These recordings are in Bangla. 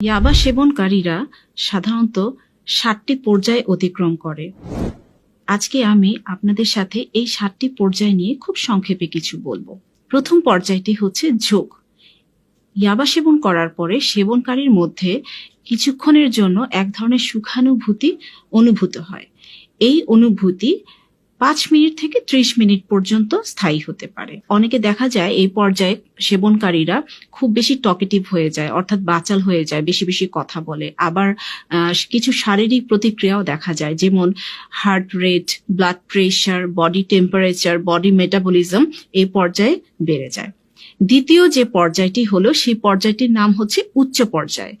ইয়াবা সেবনকারীরা সাধারণত সাতটি পর্যায় অতিক্রম করে। আজকে আমি আপনাদের সাথে এই সাতটি পর্যায় নিয়ে খুব সংক্ষেপে কিছু বলব। প্রথম পর্যায়টি হচ্ছে ঝোঁক ইয়াবা সেবন করার পরে সেবনকারীর মধ্যে কিছুক্ষণের জন্য এক ধরনের সুখানুভূতি অনুভূত হয়। এই অনুভূতি পাঁচ মিনিট থেকে ত্রিশ মিনিট পর্যন্ত স্থায়ী হতে পারে। অনেকে দেখা যায় এই পর্যায়ে সেবনকারীরা খুব বেশি টকেটিভ হয়ে যায়, অর্থাৎ বাচাল হয়ে যায়, বেশি বেশি কথা বলে। আবার কিছু শারীরিক প্রতিক্রিয়াও দেখা যায়, যেমন heart rate blood pressure body temperature body metabolism এই পর্যায়ে বেড়ে যায়। দ্বিতীয় যে পর্যায়টি হলো, সেই পর্যায়টির নাম হচ্ছে উচ্চ পর্যায়।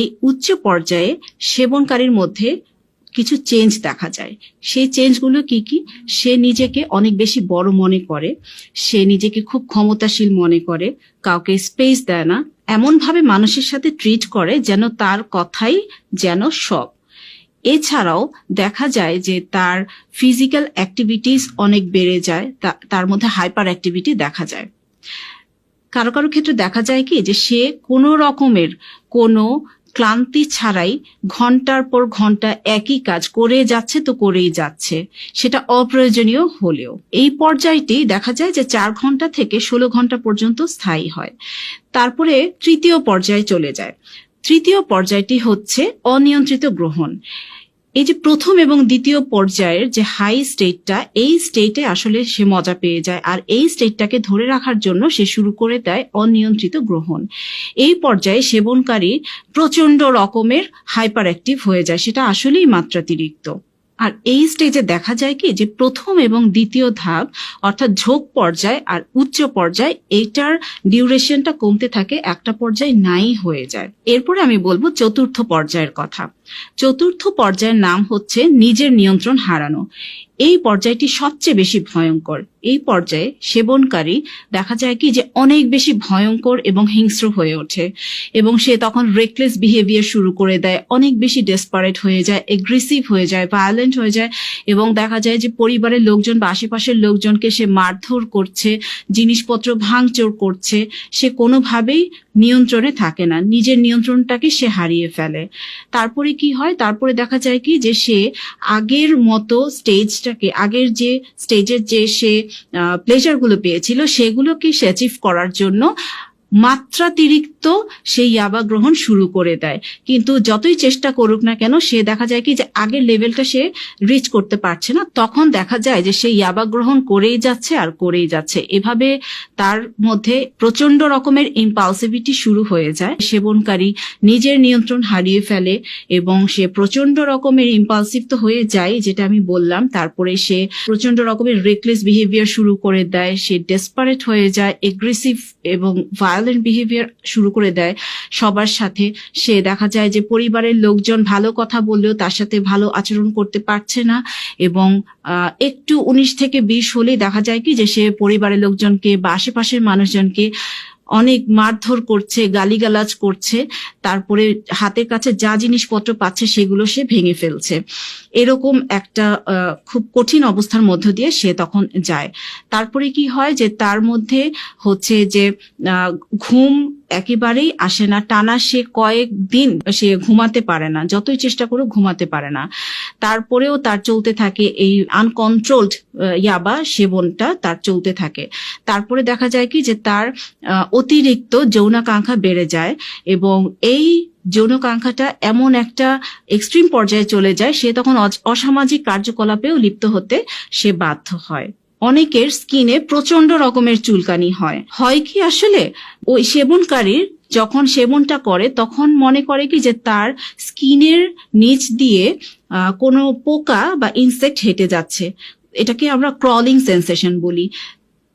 এই উচ্চ পর্যায়ে সেবনকারীর মধ্যে কিছু চেঞ্জ দেখা যায়। সেই চেঞ্জগুলো কি কি? সে নিজেকে অনেক বেশি বড় মনে করে, সে নিজেকে খুব ক্ষমতাশীল মনে করে, কাউকে স্পেস দেয় না এমন ভাবে মানুষের সাথে ট্রিট করে যেন তার কথাই যেন সব। এছাড়াও দেখা যায় যে তার ফিজিক্যাল অ্যাক্টিভিটিস অনেক বেড়ে যায় তার মধ্যে হাইপার অ্যাক্টিভিটি দেখা যায়। কারও কারও ক্ষেত্রে দেখা যায় কি যে সে কোনো রকমের কোনো ক্লান্তি ছাড়াই ঘণ্টার পর ঘণ্টা একই কাজ করে যাচ্ছে তো করেই যাচ্ছে। সেটা অপ্রয়োজনীয় হলেও। এই পর্যায়টি দেখা যায় যে চার ঘণ্টা থেকে ষোলো ঘণ্টা পর্যন্ত স্থায়ী হয়। তারপরে তৃতীয় পর্যায়ে চলে যায়। তৃতীয় পর্যায়টি হচ্ছে অনিয়ন্ত্রিত গ্রহণ। এই যে প্রথম এবং দ্বিতীয় পর্যায়ের যে হাই স্টেটটা এই স্টেটে আসলে সে মজা পেয়ে যায়। আর এই স্টেটটাকে ধরে রাখার জন্য সে শুরু করে দেয় অনিয়ন্ত্রিত গ্রহণ। এই পর্যায়ে সেবনকারী প্রচণ্ড রকমের হাইপার অ্যাক্টিভ হয়ে যায়, সেটা আসলেই মাত্রাতিরিক্ত। আর এই স্টেজে দেখা যায় কি যে প্রথম এবং দ্বিতীয় ধাপ, অর্থাৎ ঝোঁক পর্যায় আর উচ্চ পর্যায়, এইটার ডিউরেশনটা কমতে থাকে, একটা পর্যায়ে নাই হয়ে যায়। এরপরে আমি বলব চতুর্থ পর্যায়ের কথা। চতুর্থ পর্যায়ের নাম হচ্ছে নিজের নিয়ন্ত্রণ হারানো। এই পর্যায়টি সবচেয়ে বেশি ভয়ঙ্কর। এই পর্যায়ে সেবনকারী দেখা যায় কি যে অনেক বেশি ভয়ঙ্কর এবং হিংস্র হয়ে ওঠে এবং সে তখন রেকলেস বিহেভিয়ার শুরু করে দেয়, অনেক বেশি ডেসপারেট হয়ে যায় এগ্রেসিভ হয়ে যায় ভায়োলেন্ট হয়ে যায় এবং দেখা যায় যে পরিবারের লোকজন বা আশেপাশের লোকজনকে সে মারধর করছে, জিনিসপত্র ভাঙচোর করছে, সে কোনোভাবেই নিয়ন্ত্রণে থাকে না। নিজের নিয়ন্ত্রণটাকে সে হারিয়ে ফেলে। তারপরে কি হয়? তারপরে দেখা যায় কি যে সে আগের মতো স্টেজটাকে আগের যে স্টেজের যে সে প্লেজারগুলো পেয়েছিল, সেগুলোকে সে অ্যাচিভ করার জন্য মাত্রাতিরিক্ত সেই ইয়াবা গ্রহণ শুরু করে দেয়। কিন্তু যতই চেষ্টা করুক না কেন, সে দেখা যায় কি যে আগের লেভেলটা সে রিচ করতে পারছে না। তখন দেখা যায় যে সে ইয়াবা গ্রহণ করেই যাচ্ছে আর করেই যাচ্ছে। এভাবে তার মধ্যে প্রচণ্ড রকমের ইম্পালসিভিটি শুরু হয়ে যায়। সেবনকারী নিজের নিয়ন্ত্রণ হারিয়ে ফেলে এবং সে প্রচণ্ড রকমের ইম্পালসিভ তো হয়ে যায়, যেটা আমি বললাম। তারপরে সে প্রচণ্ড রকমের রেকলেস বিহেভিয়ার শুরু করে দেয়। সে ডেসপারেট হয়ে যায় এগ্রেসিভ এবং ভায়োলেন্ট বিহেভিয়ার শুরু করে দেয় সবার সাথে। সে দেখা যায় যে পরিবারের লোকজন ভালো কথা বললেও তার সাথে ভালো আচরণ করতে পারছে না এবং একটু উনিশ থেকে বিশ হলেই দেখা যায় কি যে সে পরিবারের লোকজনকে বা আশেপাশের মানুষজনকে অনেক মারধর করছে, গালিগালাজ করছে, তারপরে হাতের কাছে যা জিনিসপত্র পাচ্ছে সেগুলো সে ভেঙে ফেলছে। এরকম একটা খুব কঠিন অবস্থার মধ্য দিয়ে সে তখন যায়। তারপরে কি হয় যে তার মধ্যে হচ্ছে যে ঘুম একেবারেই আসে না। টানা সে কয়েক দিন সে ঘুমাতে পারে না, যতই চেষ্টা করুক ঘুমাতে পারে না। তারপরেও তার চলতে থাকে এই আনকন্ট্রোলড ইয়াবা সেবনটা তার চলতে থাকে। তারপরে দেখা যায় কি যে তার অতিরিক্ত যৌনাকাঙ্ক্ষা বেড়ে যায় এবং এই যৌনকাঙ্ক্ষাটা এমন একটা এক্সট্রিম পর্যায়ে চলে যায়, সে তখন অসামাজিক কার্যকলাপেও লিপ্ত হতে সে বাধ্য হয়। অনেকের স্কিনে প্রচণ্ড রকমের চুলকানি হয়। হয় কি আসলে? ওই সেবনকারীর যখন সেবনটা করে, তখন মনে করে কি যে তার স্কিনের নিচ দিয়ে কোনো পোকা বা ইনসেক্ট হেঁটে যাচ্ছে। এটাকে আমরা ক্রলিং সেন্সেশন বলি।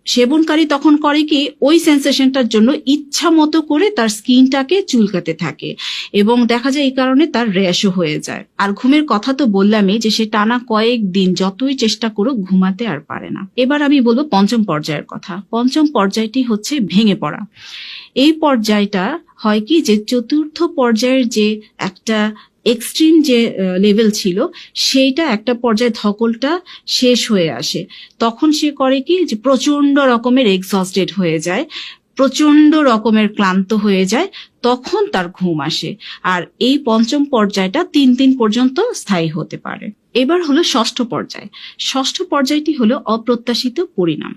সেবনকারী তখন করে কি, ওই সেন্সেশনটার জন্য ইচ্ছা মতো করে তার স্কিনটাকে চুলকাতে থাকে এবং দেখা যায় এই কারণে তার র্যাশও হয়ে যায়। আর ঘুমের কথা তো বললামই যে সে টানা কয়েক দিন যতই চেষ্টা করুক ঘুমাতে আর পারে না। এবার আমি বলব পঞ্চম পর্যায়ের কথা। পঞ্চম পর্যায়টি হচ্ছে ভেঙে পড়া। এই পর্যায়টা হয় কি যে চতুর্থ পর্যায়ের যে একটা এক্সট্রিম যে লেভেল ছিল, সেইটা একটা পর্যায়ে ধকলটা শেষ হয়ে আসে। তখন সে করে কি, যে প্রচণ্ড রকমের এক্সস্টেড হয়ে যায় প্রচণ্ড রকমের ক্লান্ত হয়ে যায়, তখন তার ঘুম আসে। আর এই পঞ্চম পর্যায়টা তিন দিন পর্যন্ত স্থায়ী হতে পারে। এবার হলো ষষ্ঠ পর্যায়। ষষ্ঠ পর্যায়টি হলো অপ্রত্যাশিত পরিণাম।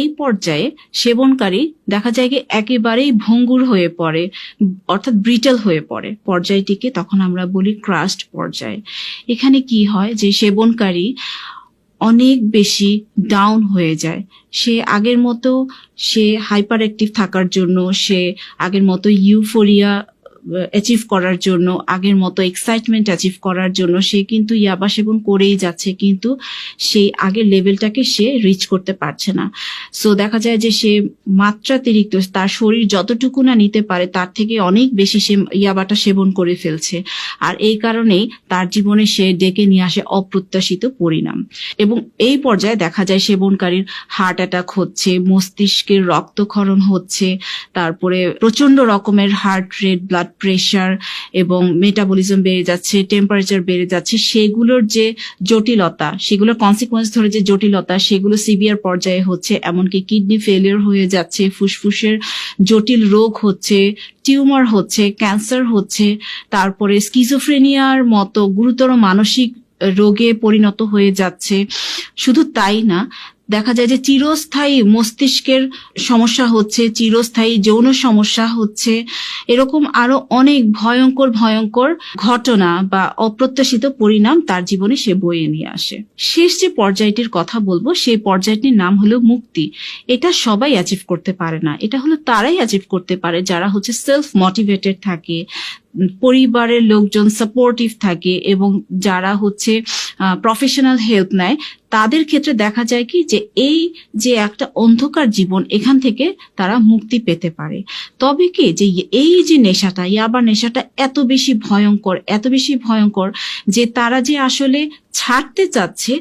এই পর্যায়ে সেবনকারী দেখা যায় যে একেবারেই ভঙ্গুর হয়ে পড়ে, অর্থাৎ ব্রিটেল হয়ে পড়ে। পর্যায়টিকে তখন আমরা বলি ক্রাস্ট পর্যায়। এখানে কি হয় যে সেবনকারী অনেক বেশি ডাউন হয়ে যায়। সে আগের মতো সে হাইপার অ্যাক্টিভ থাকার জন্য সে আগের মতো ইউফোরিয়া অ্যাচিভ করার জন্য, আগের মতো এক্সাইটমেন্ট অ্যাচিভ করার জন্য সে কিন্তু ইয়াবা সেবন করেই যাচ্ছে, কিন্তু সেই আগের লেভেলটাকে সে রিচ করতে পারছে না। সো দেখা যায় যে সে মাত্রাতিরিক্ত, তার শরীর যতটুকু না নিতে পারে, তার থেকে অনেক বেশি সে ইয়াবাটা সেবন করে ফেলছে। আর এই কারণেই তার জীবনে সে ডেকে নিয়ে আসে অপ্রত্যাশিত পরিণাম। এবং এই পর্যায়ে দেখা যায় সেবনকারীর হার্ট অ্যাটাক হচ্ছে, মস্তিষ্কের রক্তক্ষরণ হচ্ছে, তারপরে প্রচণ্ড রকমের হার্ট রেট ব্লাড প্রেশার এবং মেটাবলিজম বেড়ে যাচ্ছে টেম্পারেচার বেড়ে যাচ্ছে, সেগুলোর যে জটিলতা সেগুলোর কনসিকুয়েন্স ধরে যে জটিলতা, সেগুলো সিভিয়ার পর্যায়ে হচ্ছে, এমনকি কিডনি ফেলিয়ার হয়ে যাচ্ছে, ফুসফুসের জটিল রোগ হচ্ছে টিউমার হচ্ছে ক্যান্সার হচ্ছে, তারপরে স্কিজোফ্রেনিয়ার মতো গুরুতর মানসিক রোগে পরিণত হয়ে যাচ্ছে। শুধু তাই না দেখা যায় যে চিরস্থায়ী মস্তিষ্কের সমস্যা হচ্ছে, চিরস্থায়ী যৌন সমস্যা হচ্ছে। এরকম আরও অনেক ভয়ঙ্কর ভয়ঙ্কর ঘটনা বা অপ্রত্যাশিত পরিণাম তার জীবনে সে বয়ে নিয়ে আসে। শেষ যে পর্যায়টির কথা বলব, সেই পর্যায়টির নাম হলো মুক্তি। এটা সবাই অ্যাচিভ করতে পারে না। এটা হলো তারাই অ্যাচিভ করতে পারে, যারা হচ্ছে সেলফ মোটিভেটেড থাকে পরিবারের লোকজন সাপোর্টিভ থাকে এবং যারা হচ্ছে প্রফেশনাল হেল্প নেয়, তাদের ক্ষেত্রে দেখা যায় কি যে এই যে একটা অন্ধকার জীবন, এখান থেকে তারা মুক্তি পেতে পারে। তবে কি যে এই যে নেশাটা ইয়াবার নেশাটা এত বেশি ভয়ঙ্কর, এত বেশি ভয়ঙ্কর যে তারা যে আসলে ছাড়তে চাচ্ছে,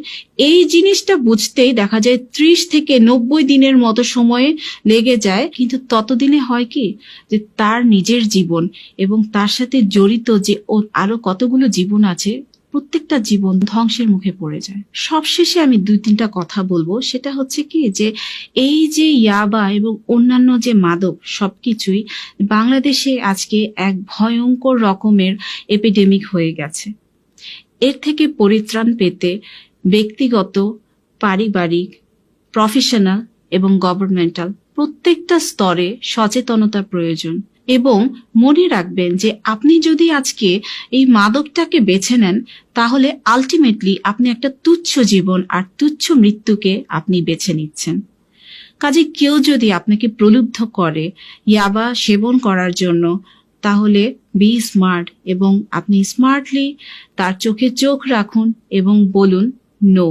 এই জিনিসটা বুঝতেই দেখা যায় ত্রিশ থেকে নব্বই দিনের মতো সময়ে লেগে যায়। কিন্তু ততদিনে হয় কি? যে তার নিজের জীবন এবং তার সাথে জড়িত যে ও আরও কতগুলো জীবন আছে, প্রত্যেকটা জীবন ধ্বংসের মুখে পড়ে যায়। সবশেষে আমি দুই তিনটা কথা বলব। সেটা হচ্ছে কি? যে এই যে ইয়াবা এবং অন্যান্য যে মাদক সবকিছুই বাংলাদেশে আজকে এক ভয়ঙ্কর রকমের এপিডেমিক হয়ে গেছে। এর থেকে পরিত্রাণ পেতে ব্যক্তিগত, পারিবারিক প্রফেশনাল এবং গভর্নমেন্টাল প্রত্যেকটা স্তরে সচেতনতা প্রয়োজন এবং মনে রাখবেন যে আপনি যদি আজকে এই মাদকটাকে বেছে নেন, তাহলে আলটিমেটলি আপনি একটা তুচ্ছ জীবন আর তুচ্ছ মৃত্যুকে আপনি বেছে নিচ্ছেন। কাজে কেউ যদি আপনাকে প্রলুব্ধ করে, ইয়াবা সেবন করার জন্য তাহলে বি স্মার্ট এবং আপনি স্মার্টলি তার চোখে চোখ রাখুন এবং বলুন নো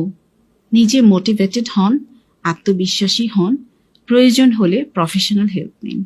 নিজে মোটিভেটেড হন, আত্মবিশ্বাসী হন, প্রয়োজন হলে প্রফেশনাল হেল্প নিন।